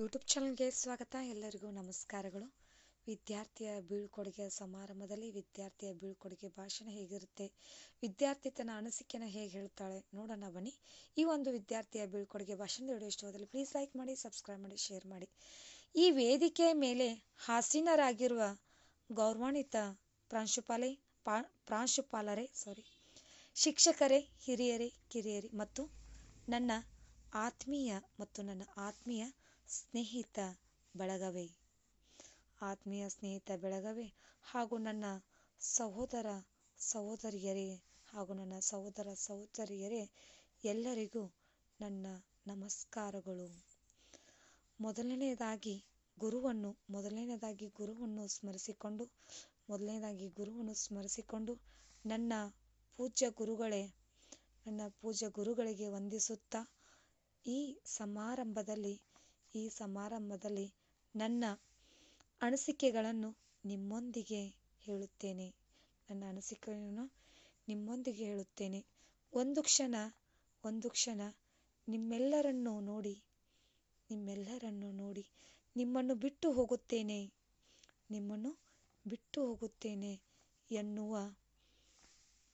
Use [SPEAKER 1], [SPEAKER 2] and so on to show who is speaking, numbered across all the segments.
[SPEAKER 1] YouTube ಚಾನಲ್ಗೆ ಸ್ವಾಗತ. ಎಲ್ಲರಿಗೂ ನಮಸ್ಕಾರಗಳು. ವಿದ್ಯಾರ್ಥಿಯ ಬೀಳ್ಕೊಡುಗೆ ಸಮಾರಂಭದಲ್ಲಿ ವಿದ್ಯಾರ್ಥಿಯ ಬೀಳ್ಕೊಡುಗೆ ಭಾಷಣ ಹೇಗಿರುತ್ತೆ, ವಿದ್ಯಾರ್ಥಿ ತನ್ನ ಅನಿಸಿಕೆನ ಹೇಗೆ ಹೇಳ್ತಾಳೆ ನೋಡೋಣ ಬನ್ನಿ. ಈ ಒಂದು ವಿದ್ಯಾರ್ಥಿಯ ಬೀಳ್ಕೊಡುಗೆ ಭಾಷಣದ ವಿಡಿಯೋ ಇಷ್ಟವಾದಲ್ಲಿ ಪ್ಲೀಸ್ ಲೈಕ್ ಮಾಡಿ ಸಬ್ಸ್ಕ್ರೈಬ್ ಮಾಡಿ ಶೇರ್ ಮಾಡಿ. ಈ ವೇದಿಕೆಯ ಮೇಲೆ ಹಾಸೀನರಾಗಿರುವ ಗೌರವಾನ್ವಿತ ಪ್ರಾಂಶುಪಾಲೆ ಪ್ರಾಂಶುಪಾಲರೇ ಸಾರಿ ಶಿಕ್ಷಕರೇ, ಹಿರಿಯರೇ, ಕಿರಿಯರೇ ಮತ್ತು ನನ್ನ ಆತ್ಮೀಯ ಮತ್ತು ನನ್ನ ಆತ್ಮೀಯ ಸ್ನೇಹಿತ ಬಳಗವೇ. ಆತ್ಮೀಯ ಸ್ನೇಹಿತ ಬೆಳಗವೇ. ಹಾಗೂ ನನ್ನ ಸಹೋದರ ಸಹೋದರಿಯರೇ ಹಾಗೂ ನನ್ನ ಸಹೋದರ ಸಹೋದರಿಯರೇ, ಎಲ್ಲರಿಗೂ ನನ್ನ ನಮಸ್ಕಾರಗಳು. ಮೊದಲನೆಯದಾಗಿ ಗುರುವನ್ನು ಮೊದಲನೆಯದಾಗಿ ಗುರುವನ್ನು ಸ್ಮರಿಸಿಕೊಂಡು ಮೊದಲನೇದಾಗಿ ಗುರುವನ್ನು ಸ್ಮರಿಸಿಕೊಂಡು ನನ್ನ ಪೂಜ್ಯ ಗುರುಗಳೇ, ನನ್ನ ಪೂಜ್ಯ ಗುರುಗಳಿಗೆ ವಂದಿಸುತ್ತಾ ಈ ಸಮಾರಂಭದಲ್ಲಿ ಈ ಸಮಾರಂಭದಲ್ಲಿ ನನ್ನ ಅನಿಸಿಕೆಗಳನ್ನು ನಿಮ್ಮೊಂದಿಗೆ ಹೇಳುತ್ತೇನೆ. ನನ್ನ ಅನಿಸಿಕೆಯನ್ನು ನಿಮ್ಮೊಂದಿಗೆ ಹೇಳುತ್ತೇನೆ. ಒಂದು ಕ್ಷಣ ಒಂದು ಕ್ಷಣ ನಿಮ್ಮೆಲ್ಲರನ್ನು ನೋಡಿ ನಿಮ್ಮೆಲ್ಲರನ್ನು ನೋಡಿ. ನಿಮ್ಮನ್ನು ಬಿಟ್ಟು ಹೋಗುತ್ತೇನೆ, ನಿಮ್ಮನ್ನು ಬಿಟ್ಟು ಹೋಗುತ್ತೇನೆ ಎನ್ನುವ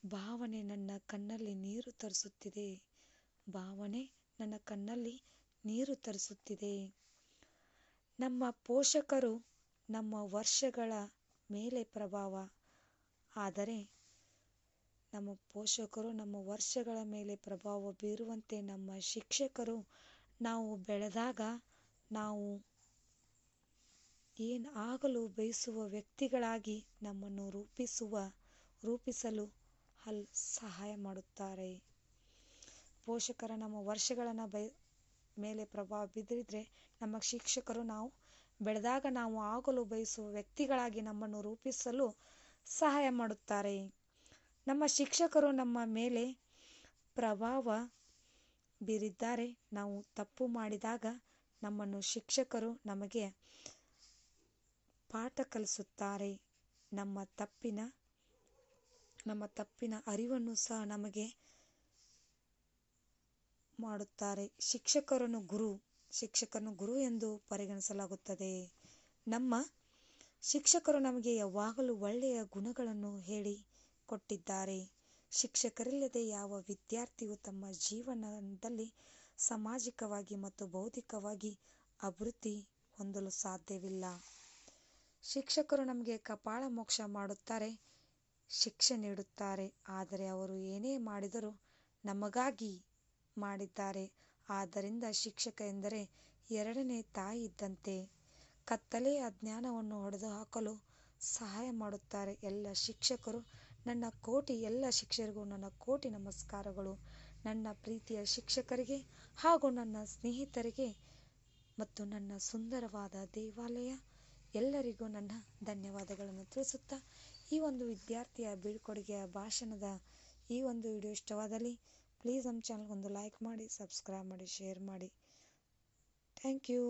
[SPEAKER 1] ಭಾವನೆ ನನ್ನ ಕಣ್ಣಲ್ಲಿ ನೀರು ತರಿಸುತ್ತಿದೆ. ಭಾವನೆ ನನ್ನ ಕಣ್ಣಲ್ಲಿ ನೀರು ತರಿಸುತ್ತಿದೆ. ನಮ್ಮ ಪೋಷಕರು ನಮ್ಮ ವರ್ಷಗಳ ಮೇಲೆ ಪ್ರಭಾವ. ಆದರೆ ನಮ್ಮ ಪೋಷಕರು ನಮ್ಮ ವರ್ಷಗಳ ಮೇಲೆ ಪ್ರಭಾವ ಬೀರುವಂತೆ ನಮ್ಮ ಶಿಕ್ಷಕರು ನಾವು ಬೆಳೆದಾಗ ನಾವು ಏನು ಆಗಲು ಬಯಸುವ ವ್ಯಕ್ತಿಗಳಾಗಿ ನಮ್ಮನ್ನು ರೂಪಿಸುವ, ರೂಪಿಸಲು ಹಲ್ ಸಹಾಯ ಮಾಡುತ್ತಾರೆ. ಪೋಷಕರ ನಮ್ಮ ವರ್ಷಗಳನ್ನು ಬಯ ಮೇಲೆ ಪ್ರಭಾವ ಬಿದ್ದಿದ್ರೆ ನಮ್ಮ ಶಿಕ್ಷಕರು ನಾವು ಬೆಳೆದಾಗ ನಾವು ಆಗಲು ಬಯಸುವ ವ್ಯಕ್ತಿಗಳಾಗಿ ನಮ್ಮನ್ನು ರೂಪಿಸಲು ಸಹಾಯ ಮಾಡುತ್ತಾರೆ. ನಮ್ಮ ಶಿಕ್ಷಕರು ನಮ್ಮ ಮೇಲೆ ಪ್ರಭಾವ ಬೀರಿದ್ದಾರೆ. ನಾವು ತಪ್ಪು ಮಾಡಿದಾಗ ನಮ್ಮನ್ನು ಶಿಕ್ಷಕರು ನಮಗೆ ಪಾಠ ಕಲಿಸುತ್ತಾರೆ. ನಮ್ಮ ತಪ್ಪಿನ ನಮ್ಮ ತಪ್ಪಿನ ಅರಿವನ್ನು ಸಹ ನಮಗೆ ಮಾಡುತ್ತಾರೆ. ಶಿಕ್ಷಕರನ್ನು ಗುರು ಶಿಕ್ಷಕರನ್ನು ಗುರು ಎಂದು ಪರಿಗಣಿಸಲಾಗುತ್ತದೆ. ನಮ್ಮ ಶಿಕ್ಷಕರು ನಮಗೆ ಯಾವಾಗಲೂ ಒಳ್ಳೆಯ ಗುಣಗಳನ್ನು ಹೇಳಿ ಕೊಟ್ಟಿದ್ದಾರೆ. ಶಿಕ್ಷಕರಿಲ್ಲದೆ ಯಾವ ವಿದ್ಯಾರ್ಥಿಯು ತಮ್ಮ ಜೀವನದಲ್ಲಿ ಸಾಮಾಜಿಕವಾಗಿ ಮತ್ತು ಬೌದ್ಧಿಕವಾಗಿ ಅಭಿವೃದ್ಧಿ ಹೊಂದಲು ಸಾಧ್ಯವಿಲ್ಲ. ಶಿಕ್ಷಕರು ನಮಗೆ ಕಪಾಳ ಮೋಕ್ಷ ಮಾಡುತ್ತಾರೆ, ಶಿಕ್ಷೆ ನೀಡುತ್ತಾರೆ. ಆದರೆ ಅವರು ಏನೇ ಮಾಡಿದರೂ ನಮಗಾಗಿ ಮಾಡಿದ್ದಾರೆ. ಆದ್ದರಿಂದ ಶಿಕ್ಷಕ ಎಂದರೆ ಎರಡನೇ ತಾಯಿ ಇದ್ದಂತೆ ಕತ್ತಲೆಯ ಅಜ್ಞಾನವನ್ನು ಹೊಡೆದು ಹಾಕಲು ಸಹಾಯ ಮಾಡುತ್ತಾರೆ. ಎಲ್ಲ ಶಿಕ್ಷಕರು, ನನ್ನ ಕೋಟಿ ಎಲ್ಲ ಶಿಕ್ಷಕರಿಗೂ ನನ್ನ ಕೋಟಿ ನಮಸ್ಕಾರಗಳು. ನನ್ನ ಪ್ರೀತಿಯ ಶಿಕ್ಷಕರಿಗೆ ಹಾಗೂ ನನ್ನ ಸ್ನೇಹಿತರಿಗೆ ಮತ್ತು ನನ್ನ ಸುಂದರವಾದ ದೇವಾಲಯ ಎಲ್ಲರಿಗೂ ನನ್ನ ಧನ್ಯವಾದಗಳನ್ನು ತಿಳಿಸುತ್ತಾ ಈ ಒಂದು ವಿದ್ಯಾರ್ಥಿಯ ಬೀಳ್ಕೊಡುಗೆಯ ಭಾಷಣದ ಈ ಒಂದು ವಿಡಿಯೋ ಇಷ್ಟವಾದಲ್ಲಿ ಪ್ಲೀಸ್ ನಮ್ಮ ಚಾನಲ್ಗೊಂದು ಲೈಕ್ ಮಾಡಿ ಸಬ್ಸ್ಕ್ರೈಬ್ ಮಾಡಿ ಶೇರ್ ಮಾಡಿ. Thank you